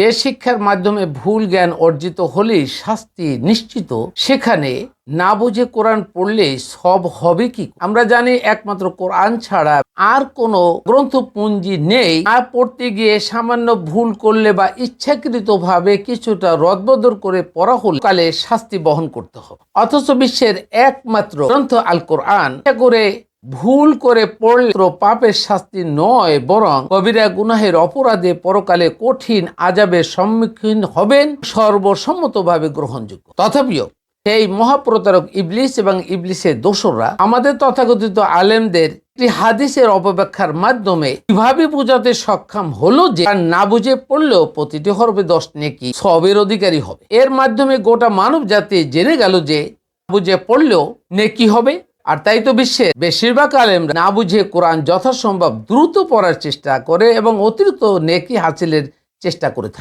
যে শিক্ষার মাধ্যমে ভুল জ্ঞান অর্জিত হলেই শাস্তি নিশ্চিত। সেখানে না বুঝে কোরআন পড়লে সব হবে কি? আমরা জানি একমাত্র কোরআন ছাড়া আর কোনো গ্রন্থপুঞ্জি নেই। আর পড়তে গিয়ে সামান্য ভুল করলে বা ইচ্ছাকৃতভাবে কিছুটা রদবদর করে পড়া হলে কালে শাস্তি বহন করতে হবে। অথচ বিশ্বের একমাত্র গ্রন্থ আল কোরআন করে ভুল করে পড়লে পাপের শাস্তি নয়, বরং কবিরা গুনাহের অপরাধে পরকালে কঠিন আজাবের সম্মুখীন হবেন, সর্বসম্মতভাবে গ্রহণযোগ্য। তথাপিও সেই মহাপ্রতারক ইবলিস এবং ইবলিসের দোসররা আমাদের তথাকথিত আলেমদের হাদিসের অপব্যাখ্যার মাধ্যমে কীভাবে বোঝাতে সক্ষম হলো যে না বুঝে পড়লেও প্রতিটি হরবে দশ নেকি সবের অধিকারী হবে। এর মাধ্যমে গোটা মানব জাতি জেনে গেল যে বুঝে পড়লেও নেকি হবে। আর তাই তো বিশ্বে বেশিরভাগ আলেম না বুঝে কোরআন যথাসম্ভব দ্রুত পড়ার চেষ্টা করে এবং অতিরিক্ত নেকি হাসিলের চেষ্টা করে থাকে।